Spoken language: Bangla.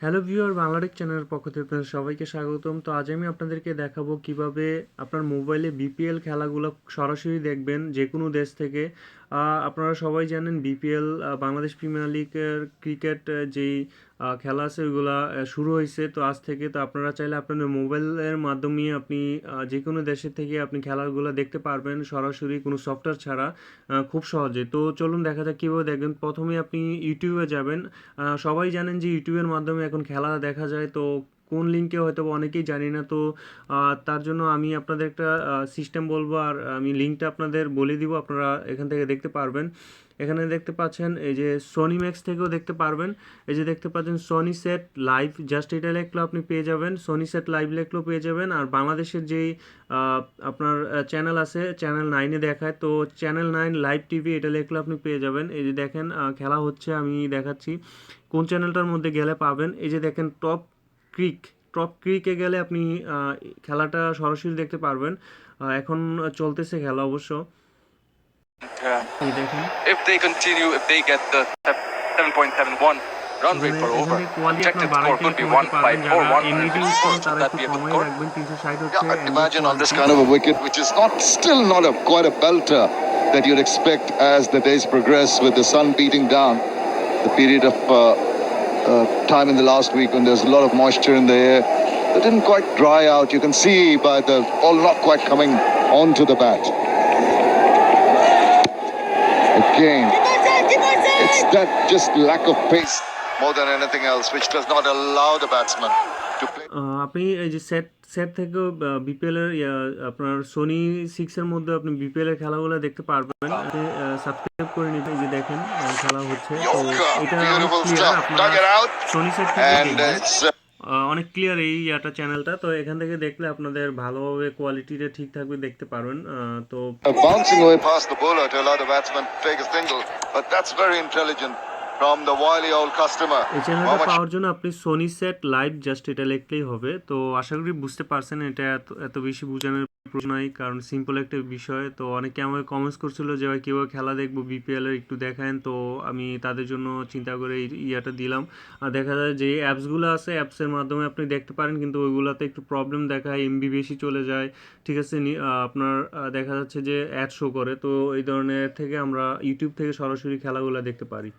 হ্যালো ভিউয়ার বাংলাটেক চ্যানেলের পক্ষ থেকে আপনাদের সবাইকে স্বাগতম। তো আজ আমি আপনাদেরকে দেখাবো কীভাবে আপনার মোবাইলে বিপিএল খেলাগুলো সরাসরি দেখবেন যে কোনো দেশ থেকে। আপনারা সবাই জানেন বিপিএল বাংলাদেশ প্রিমিয়ার লিগের ক্রিকেট যেই খেলা আছে ওইগুলা শুরু হয়েছে। তো আজ থেকে তো আপনারা চাইলে আপনাদের মোবাইলের মাধ্যমে আপনি যে কোনো দেশের থেকে আপনি খেলাগুলো দেখতে পারবেন। সরাসরি কোনো সফটওয়্যার ছাড়া খুব সহজে। তো চলুন দেখা যাক কীভাবে দেখবেন প্রথমে আপনি ইউটিউবে যাবেন। সবাই জানেন যে ইউটিউবের মাধ্যমে এখন খেলা দেখা যায়। তো কোন লিঙ্কে হয়তো অনেকেই জানি না, তো তার জন্য আমি আপনাদের একটা সিস্টেম বলব আর আমি লিঙ্কটা আপনাদের বলে দিব, আপনারা এখান থেকে দেখতে পারবেন। এখানে দেখতে পাচ্ছেন এই যে সোনি ম্যাক্স থেকেও দেখতে পারবেন। এই যে দেখতে পাচ্ছেন সোনি সেট লাইভ জাস্ট এটা লিখলেও আপনি পেয়ে যাবেন। সোনি সেট লাইভ লিখলেও পেয়ে যাবেন। আর বাংলাদেশের যেই আপনার চ্যানেল আছে চ্যানেল নাইনে দেখায়, তো চ্যানেল নাইন লাইভ টিভি এটা লিখলে আপনি পেয়ে যাবেন। এই যে দেখেন খেলা হচ্ছে, আমি দেখাচ্ছি। কোন চ্যানেলটার মধ্যে গেলে পাবেন? এই যে দেখেন টপ ক্রিক টপ ক্রিকে গেলে আপনি খেলাটা সরাসরি দেখতে পারবেন এখন চলতেছে খেলা অবশ্য Yeah. If they continue, if they get the 7.71 run rate for over, এখানে কোয়ালিটি আপনার projected score বাড়াইতে could be কমাতে 1 পারবেন 5 যারা 4 1 এমনিতে ইউজ করেন তারা that একটু be a good কমাই score? রাখবেন তিনশো ষাট হচ্ছে Yeah, Android imagine on this quality। kind of a wicket, which is not still not a quite a belter that you'd expect as the days progress with the sun beating down. The period of uh, uh, time in the last week when there's a lot of moisture in the air, it didn't quite dry out. You can see by the ball not quite coming onto the bat. Again, it's that just lack of pace more than anything else, which does not allow the batsman আপনি এই যে সেট সেট থেকেও বিপিএল এর আপনার সোনি সিক্স এর মধ্যে আপনি বিপিএল এর খেলাগুলো দেখতে পারবেন। সাবস্ক্রাইব করে নিতে যে দেখেন খেলা হচ্ছে। তো এটা আপনারা সোনি সেট থেকে uh. Uh, অনেক ক্লিয়ার এই ইয়াটা চ্যানেলটা তো এখান থেকে দেখলে আপনাদের ভালোভাবে কোয়ালিটিটা ঠিক থাকবে দেখতে পারবেন। তো Uh, bouncing away past the bowler to allow the batsman to take a single. But that's very intelligent. From the wily old customer. এই চ্যানেলটা পাওয়ার জন্য আপনি সোনি সেট লাইভ জাস্ট এটা লিখলেই হবে। তো আশা করি বুঝতে পারছেন এটা এত এত বেশি বোঝানোর প্রশ্ন নাই কারণ সিম্পল একটা বিষয়। তো অনেকে আমাকে কমেন্টস করছিল যে ভাই কীভাবে খেলা দেখব? বিপিএল এর একটু দেখান তো আমি তাদের জন্য চিন্তা করে ইয়াটা দিলাম। আর দেখা যায় যে অ্যাপসগুলো আছে অ্যাপসের মাধ্যমে আপনি দেখতে পারেন কিন্তু ওইগুলোতে একটু প্রবলেম দেখায় এমবি বেশি চলে যায়। ঠিক আছে আপনার দেখা যাচ্ছে যে অ্যাড শো করে। তো এই ধরনের থেকে আমরা ইউটিউব থেকে সরাসরি খেলাগুলো দেখতে পারি।